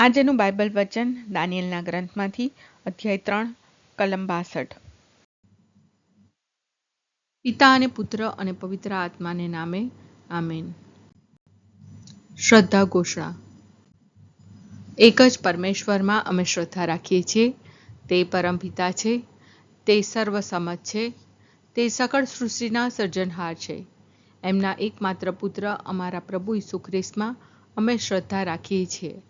આજનું બાઇબલ વચન દાનિયેલના ગ્રંથમાંથી, અધ્યાય ત્રણ, કલમ બાસઠ. પિતા અને પુત્ર અને પવિત્ર આત્માને નામે, આમેન. શ્રદ્ધા ઘોષણા. એક જ પરમેશ્વરમાં અમે શ્રદ્ધા રાખીએ છીએ, તે પરમપિતા છે, તે સર્વસમજ છે, તે સકળ સૃષ્ટિના સર્જનહાર છે. એમના એકમાત્ર પુત્ર અમારા પ્રભુ ઈસુ ખ્રિસ્તમાં અમે શ્રદ્ધા રાખીએ છીએ.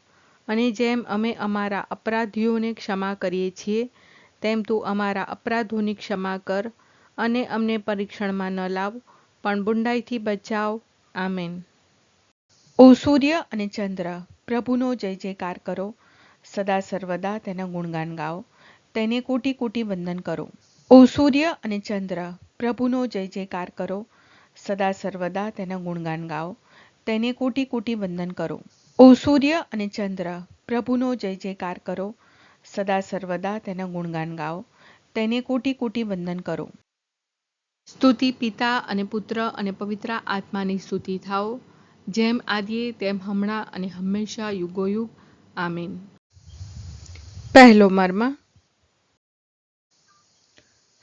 અને જેમ અમે અમારા અપરાધીઓને ક્ષમા કરીએ છીએ, તેમ તું અમારા અપરાધોની ક્ષમા કર અને અમને પરીક્ષણમાં ન લાવ, પણ બુંડાઈથી બચાવ. આમેન. ઓ સૂર્ય અને ચંદ્ર, પ્રભુનો જય જયકાર કરો. સદા સર્વદા તેના ગુણગાન ગાઓ. તેને કોટી કોટી વંદન કરો. ઓ સૂર્ય અને ચંદ્ર, પ્રભુનો જય જયકાર કરો. સદા સર્વદા તેના ગુણગાન ગાઓ. તેને કોટી કોટી વંદન કરો. ઓ સૂર્ય અને ચંદ્ર, પ્રભુનો જય જયકાર કરો. સદા સર્વદા તેના ગુણગાન ગાઓ. તેને કોટી કોટી વંદન કરો. સ્તુતિ પિતા અને પુત્ર અને પવિત્ર આત્માની સ્તુતિ થાઓ. જેમ આદિએ, તેમ હમણાં અને હંમેશા યુગોયુગ. આમીન. પહેલો મર્મ.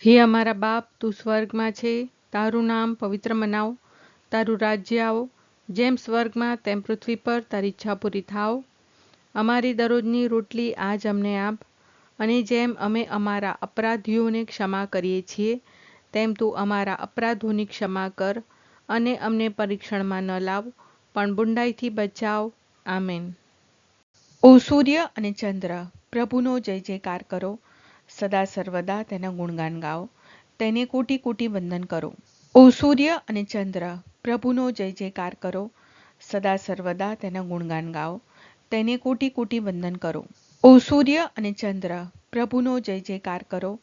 હે અમારા બાપ, તું સ્વર્ગમાં છે. તારું નામ પવિત્ર મનાવ. તારું રાજ્ય આવો. જેમ સ્વર્ગમાં તેમ પૃથ્વી પર તારી ઈચ્છા પૂરી થાવ અમારી દરરોજની રોટલી આજ અમને આપ. અને જેમ અમે અમારા અપરાધીઓને ક્ષમા કરીએ છીએ, તેમ તું અમારા અપરાધોની ક્ષમા કર અને અમને પરીક્ષણમાં ન લાવ, પણ બુંડાઈથી બચાવ. આમેન. ઓ સૂર્ય અને ચંદ્ર, પ્રભુનો જય જયકાર કરો. સદા સર્વદા તેના ગુણગાન ગાઓ. તેને કોટી કોટી વંદન કરો. ઓ સૂર્ય અને ચંદ્ર પ્રભુનો જય જયકાર કરો. સદા સર્વદા તેના ગુણગાન ગાઓ. તેને કોટી કોટી વંદન કરો. ઓ સૂર્ય અને ચંદ્ર, પ્રભુનો જય જયકાર કરો.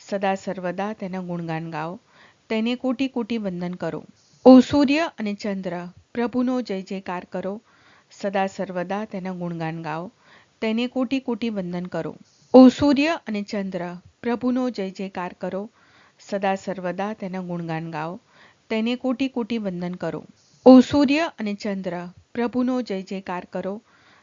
સદા સર્વદા તેના ગુણગાન ગાઓ. તેને કોટી કોટી વંદન કરો. ઓ સૂર્ય અને ચંદ્ર, પ્રભુનો જય જયકાર કરો. સદા સર્વદા તેના ગુણગાન ગાઓ. તેને કોટી કોટી વંદન કરો. ઓ સૂર્ય અને ચંદ્ર, પ્રભુનો જય જયકાર કરો. સદા સર્વદા તેના ગુણગાન ગાઓ. તેને કોટી કોટી વંદન કરો. ઓ સૂર્ય અને ચંદ્ર, પ્રભુનો જય જયકાર કરો.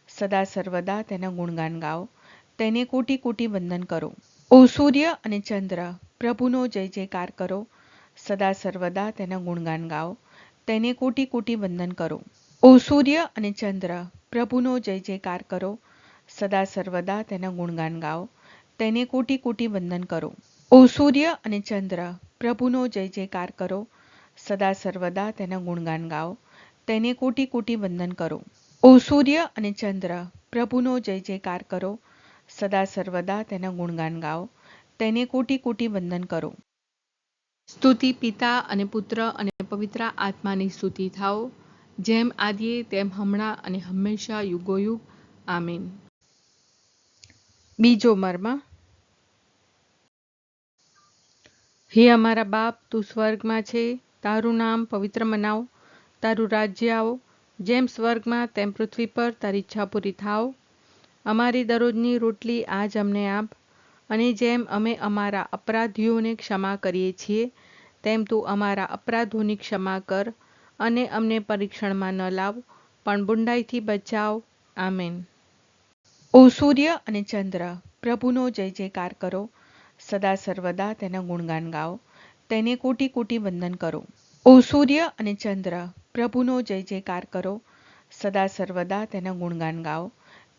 સદા સર્વદા તેના ગુણગાન ગાઓ. તેને કોટી કોટી વંદન કરો. ઓ સૂર્ય અને ચંદ્ર, પ્રભુનો જય જયકાર કરો. સદા સર્વદા તેના ગુણગાન ગાઓ. તેને કોટી કોટી વંદન કરો. ઓ સૂર્ય અને ચંદ્ર, પ્રભુનો જય જયકાર કરો. સદા સર્વદા તેના ગુણગાન ગાઓ. તેને કોટી કોટી વંદન કરો. ઓ સૂર્ય અને ચંદ્ર, પ્રભુનો જય જયકાર કરો. સદા સર્વદા તેના ગુણગાન ગાઓ. તેને કોટી કોટી વંદન કરો. ઓ સૂર્ય અને ચંદ્ર, પ્રભુનો જય જયકાર કરો. સદા સર્વદા તેના ગુણગાન ગાઓ. તેને કોટી કોટી વંદન કરો. સ્તુતિ પિતા અને પુત્ર અને પવિત્ર આત્માની સ્તુતિ થાઓ. જેમ આદિએ તેમ હમણાં અને હંમેશા યુગોયુગ. આમીન. બીજો મર્મ. હે અમારા બાપ, તું સ્વર્ગમાં છે. તારું નામ પવિત્ર મનાવ, તારું રાજ્ય આવો, જેમ સ્વર્ગમાં તેમ પૃથ્વી પર તારી ઈચ્છા પૂરી થાવ અમારી દરરોજની રોટલી આજ અમને આપ, અને જેમ અમે અમારા અપરાધીઓને ક્ષમા કરીએ છીએ, તેમ તું અમારા અપરાધોની ક્ષમા કર અને અમને પરીક્ષણમાં ન લાવ, પણ બુંડાઈથી બચાવ. આમેન. ઓ સૂર્ય અને ચંદ્ર, પ્રભુનો જય જયકાર કરો. સદા સર્વદા તેના ગુણગાન ગાઓ. તેને કોટી કોટી વંદન કરો. ઓ સૂર્ય અને ચંદ્ર, પ્રભુનો જય જયકાર કરો. સદા સર્વદા તેના ગુણગાન ગાઓ.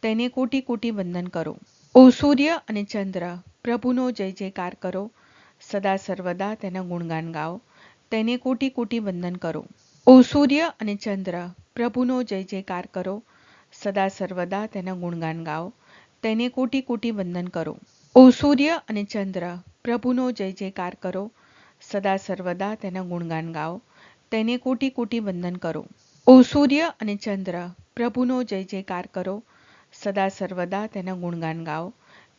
તેને કોટી કોટી વંદન કરો. ઓ સૂર્ય અને ચંદ્ર, પ્રભુનો જય જયકાર કરો. સદા સર્વદા તેના ગુણગાન ગાઓ. તેને કોટી કોટી વંદન કરો. ઓ સૂર્ય અને ચંદ્ર, પ્રભુનો જય જયકાર કરો. સદા સર્વદા તેના ગુણગાન ગાઓ. તેને કોટી કોટી વંદન કરો. ઓ સૂર્ય અને ચંદ્ર, પ્રભુનો જય જયકાર કરો. સદા સર્વદા તેના ગુણગાન ગાઓ. તેને કોટી કોટી વંદન કરો. ઓ સૂર્ય અને ચંદ્ર, પ્રભુનો જય જયકાર કરો. સદા સર્વદા તેના ગુણગાન ગાઓ.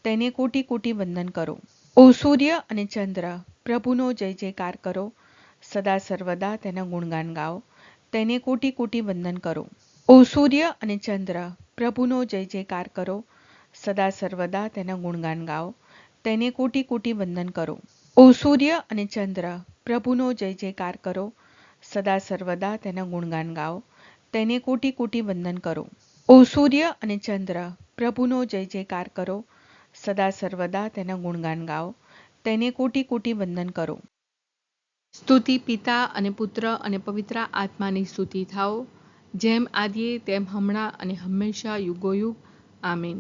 તેને કોટી કોટી વંદન કરો. ઓ સૂર્ય અને ચંદ્ર, પ્રભુનો જય જયકાર કરો. સદા સર્વદા તેના ગુણગાન ગાઓ. તેને કોટી કોટી વંદન કરો. ઓ સૂર્ય અને ચંદ્ર, પ્રભુનો જય જયકાર કરો. સદા સર્વદા તેના ગુણગાન ગાઓ. તેને કોટી કોટી વંદન કરો. ઓ સૂર્ય અને ચંદ્ર પ્રભુનો જય જયકાર કરો. સદા સર્વદા તેના ગુણગાન ગાઓ. તેને કોટી કોટી વંદન કરો. ઓ સૂર્ય અને ચંદ્ર પ્રભુનો જય જયકાર કરો. સદા સર્વદા તેના ગુણગાન ગાઓ. તેને કોટી કોટી વંદન કરો. સ્તુતિ પિતા અને પુત્ર અને પવિત્ર આત્માની સ્તુતિ થાઓ. જેમ આદિએ તેમ હમણાં અને હંમેશા યુગોયુગ. આમીન.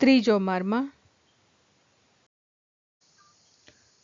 ત્રીજો મર્મ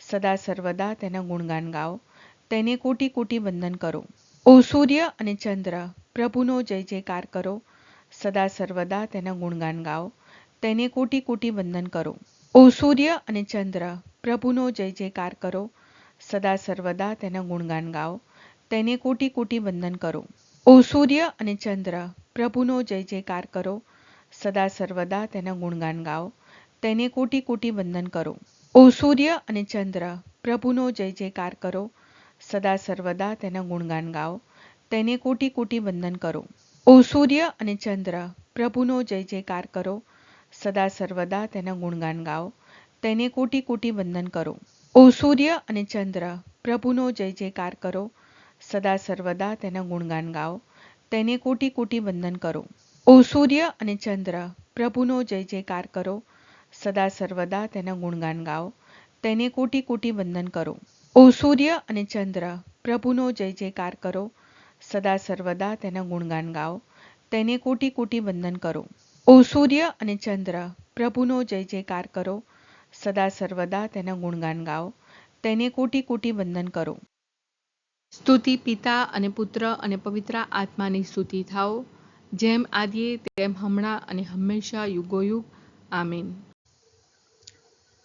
સદા સર્વદા તેના ગુણગાન ગાઓ. તેને કોટી કોટી વંદન કરો. ઓ સૂર્ય અને ચંદ્ર, પ્રભુનો જય જયકાર કરો. સદા સર્વદા તેના ગુણગાન ગાઓ. તેને કોટી કોટી વંદન કરો. ઓ સૂર્ય અને ચંદ્ર, પ્રભુનો જય જયકાર કરો. સદા સર્વદા તેના ગુણગાન ગાઓ. તેને કોટી કોટી વંદન કરો. ઓ સૂર્ય અને ચંદ્ર, પ્રભુનો જય જયકાર કરો. સદા સર્વદા તેના ગુણગાન ગાઓ. તેને કોટી કોટી વંદન કરો. ઓ સૂર્ય અને ચંદ્ર, પ્રભુનો જય જયકાર કરો. સદા સર્વદા તેના ગુણગાન ગાઓ. તેને કોટી કોટી વંદન કરો. ઓ સૂર્ય અને ચંદ્ર, પ્રભુનો જય જયકાર કરો. સદા સર્વદા તેના ગુણગાન ગાઓ. તેને કોટી કોટી વંદન કરો. ઓ સૂર્ય અને ચંદ્ર, પ્રભુનો જય જયકાર કરો. સદા સર્વદા તેના ગુણગાન ગાઓ. તેને કોટી કોટી વંદન કરો. ઓ સૂર્ય અને ચંદ્ર, પ્રભુનો જય જયકાર કરો. સદા સર્વદા તેના ગુણગાન ગાઓ. તેને કોટી કોટી વંદન કરો. ઓ સૂર્ય અને ચંદ્ર, પ્રભુનો જય જયકાર કરો. સદા સર્વદા તેના ગુણગાન ગાઓ. તેને કોટી કોટી વંદન કરો. ઓ સૂર્ય અને ચંદ્ર, પ્રભુનો જય જયકાર કરો. સદા સર્વદા તેના ગુણગાન ગાઓ. તેને કોટી કોટી વંદન કરો. સ્તુતિ પિતા અને પુત્ર અને પવિત્ર આત્માની સ્તુતિ થાઓ. જેમ આદિએ તેમ હમણાં અને હંમેશા યુગોયુગ. આમીન.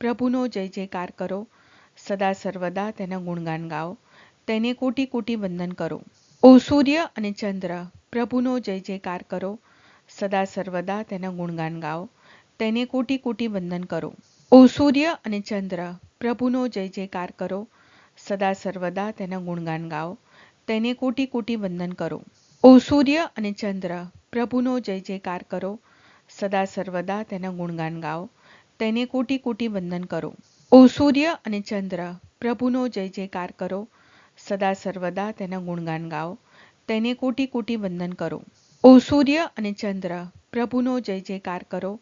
પ્રભુનો જય જયકાર કરો. સદા સર્વદા તેના ગુણગાન ગાઓ. તેને કોટી કોટી વંદન કરો. ઓ સૂર્ય અને ચંદ્ર, પ્રભુનો જય જયકાર કરો. સદા સર્વદા તેના ગુણગાન ગાઓ. તેને કોટી કોટી વંદન કરો. ઓ સૂર્ય અને ચંદ્ર, પ્રભુનો જય જયકાર કરો. સદા સર્વદા તેના ગુણગાન ગાઓ. તેને કોટી કોટી વંદન કરો. ઓ સૂર્ય અને ચંદ્ર, પ્રભુનો જય જયકાર કરો. સદા સર્વદા તેના ગુણગાન ગાઓ. તેને કોટી કોટી વંદન કરો. ઓ સૂર્ય અને ચંદ્ર, પ્રભુનો જય જયકાર કરો. સદા સર્વદા તેના ગુણગાન ગાઓ. તેને કોટી કોટી વંદન કરો. ઓ સૂર્ય અને ચંદ્ર, પ્રભુનો જય જયકાર કરો.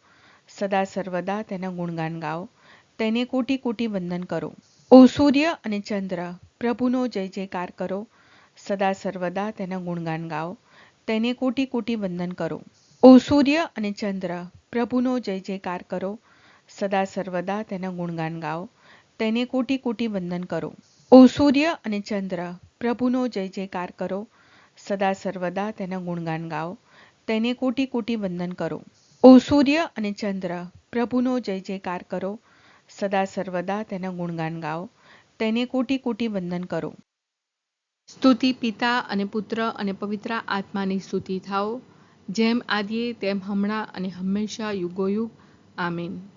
સદા સર્વદા તેના ગુણગાન ગાઓ. તેને કોટી કોટી વંદન કરો. ઓ સૂર્ય અને ચંદ્ર, પ્રભુનો જય જયકાર કરો. સદા સર્વદા તેના ગુણગાન ગાઓ. તેને કોટી કોટી વંદન કરો. ઓ સૂર્ય અને ચંદ્ર, પ્રભુનો જય જયકાર કરો. સદા સર્વદા તેના ગુણગાન ગાઓ. તેને કોટી કોટી વંદન કરો. ઓ સૂર્ય અને ચંદ્ર, પ્રભુનો જય જયકાર કરો. સદા સર્વદા તેના ગુણગાન ગાઓ. તેને કોટી કોટી વંદન કરો. ઓ સૂર્ય અને ચંદ્ર, પ્રભુનો જય જયકાર કરો. સદા સર્વદા તેના ગુણગાન ગાઓ. તેને કોટી કોટી વંદન કરો. સ્તુતિ પિતા અને પુત્ર અને પવિત્ર આત્માની સ્તુતિ થાઓ. જેમ આદિએ તેમ હમણાં અને હંમેશા યુગોયુગ. આમીન.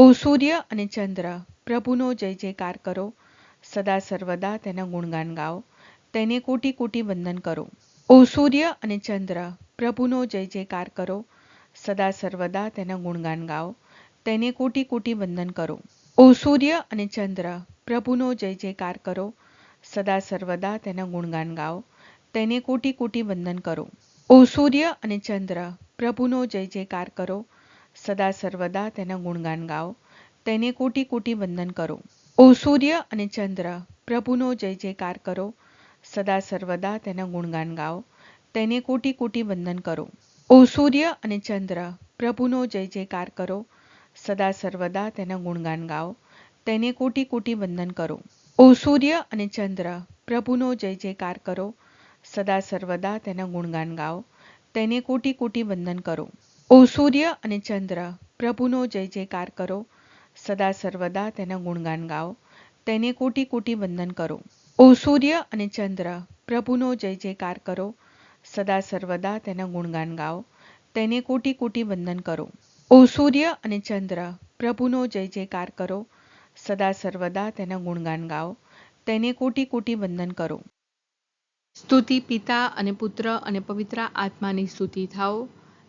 ઓ સૂર્ય અને ચંદ્ર, પ્રભુનો જય જયકાર કરો. સદા સર્વદા તેના ગુણગાન ગાઓ. તેને કોટી કોટી વંદન કરો. ઓ સૂર્ય અને ચંદ્ર, પ્રભુનો જય જયકાર કરો. સદા સર્વદા તેના ગુણગાન ગાઓ. તેને કોટી કોટી વંદન કરો. ઓ સૂર્ય અને ચંદ્ર, પ્રભુનો જય જયકાર કરો. સદા સર્વદા તેના ગુણગાન ગાઓ. તેને કોટી કોટી વંદન કરો. ઓ સૂર્ય અને ચંદ્ર, પ્રભુનો જય જયકાર કરો. સદા સર્વદા તેના ગુણગાન ગાઓ. તેને કોટી કોટી વંદન કરો. ઓ સૂર્ય અને ચંદ્ર, પ્રભુનો જય જયકાર કરો. સદા સર્વદા તેના ગુણગાન ગાઓ. તેને કોટી કોટી વંદન કરો. ઓ સૂર્ય અને ચંદ્ર, પ્રભુનો જય જયકાર કરો. સદા સર્વદા તેના ગુણગાન ગાઓ. તેને કોટી કોટી વંદન કરો. ઓ સૂર્ય અને ચંદ્ર, પ્રભુનો જય જયકાર કરો. સદા સર્વદા તેના ગુણગાન ગાઓ. તેને કોટી કોટી વંદન કરો. ઓ સૂર્ય અને ચંદ્ર, પ્રભુનો જય જયકાર કરો. સદા સર્વદા તેના ગુણગાન ગાઓ. તેને કોટી કોટી વંદન કરો. ઓ સૂર્ય અને ચંદ્ર, પ્રભુનો જય જયકાર કરો. સદા સર્વદા તેના ગુણગાન ગાઓ. તેને કોટી કોટી વંદન કરો. ઓ સૂર્ય અને ચંદ્ર, પ્રભુનો જય જયકાર કરો. સદા સર્વદા તેના ગુણગાન ગાઓ. તેને કોટી કોટી વંદન કરો. સ્તુતિ પિતા અને પુત્ર અને પવિત્ર આત્માની સ્તુતિ થાઓ.